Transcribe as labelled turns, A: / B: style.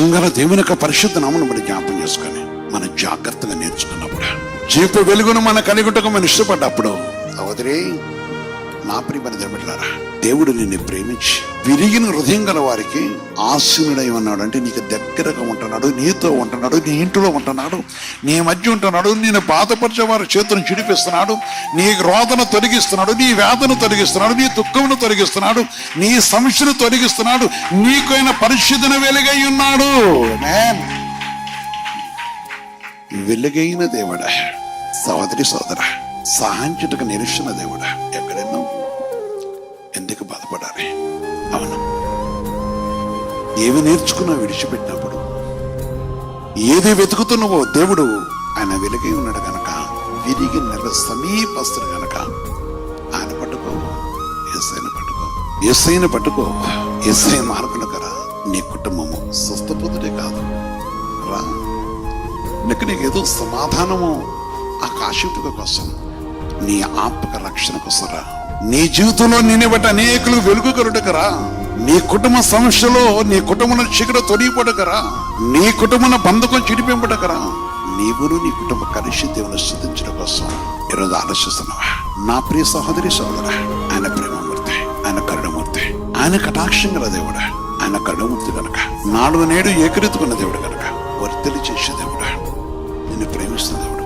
A: ముఖ్యంగా దేవుని యొక్క పరిశుద్ధ నామను బట్టి జ్ఞాపం చేసుకొని మనం జాగ్రత్తగా నేర్చుకున్నప్పుడు జీపు వెలుగును మన కలిగుటకు మనం ఇష్టపడ్డప్పుడు అవదరే నా ప్రియమైన దేవుడారా దేవుడు నిన్ను ప్రేమించి విరిగిన హృదయం గల వారికి ఆశీనుడై ఉన్నాడు. అంటే నీకు దగ్గరగా ఉంటున్నాడు నీతో ఉంటున్నాడు నీ ఇంటిలో ఉంటున్నాడు నీ మధ్య ఉంటున్నాడు నేను బాధపరిచే వారి చేతులను చిడిపిస్తున్నాడు నీ రోదన తొలగిస్తున్నాడు నీ వేదన తొలగిస్తున్నాడు నీ దుఃఖమును తొలగిస్తున్నాడు నీ సమస్యను తొలగిస్తున్నాడు నీకైన పరిశుద్ధన వెలుగై ఉన్నాడు. వెలుగైన దేవుడా సోదరి సోదర సహాంచుటకు నిరీక్షణ దేవుడా ఎక్కడెన్నో ఎందుకు బాధపడాలి. అవును? ఏవి నేర్చుకున్నా విడిచిపెట్టినప్పుడు ఏది వెతుకుతున్నావో దేవుడు ఆయన వెలుగై ఉన్నాడు గనక విరిగి నెల సమీపస్తుడు గనక ఆయన పట్టుకో ఎస్ఐని పట్టుకో ఎస్ఐని పట్టుకో ఎస్ఐ మార్గంలో కరా నీ కుటుంబము స్వస్థపొందుడే కాదు. రా. నీకు నీకు ఏదో సమాధానము ఆ కాశీపుక కోసం నీ ఆత్మక రక్షణ కోసరా నీ జీవితంలో నిన్ను బట్టి అనేకులు వెలుగుకరుటకరా నీ కుటుంబ సమస్యలో నీ కుటుంబం చీకట తొలిగిపోటకరా నీ కుటుంబం బంధకం చిడిపింపటకరా నీవును నీ కుటుంబ కలిసి దేవుని స్థుతించడం కోసం ఈరోజు ఆలోచిస్తున్నావా? నా ప్రియ సహోదరి సోదర ఆయన ప్రేమమూర్తి ఆయన కరుణమూర్తి ఆయన కటాక్షం గల దేవుడు ఆయన కరుణమూర్తి కనుక నాడు నేడు ఏకరీతుకున్న దేవుడు కనుక వర్తలు చేసే దేవుడు నిన్ను ప్రేమిస్తున్న దేవుడు.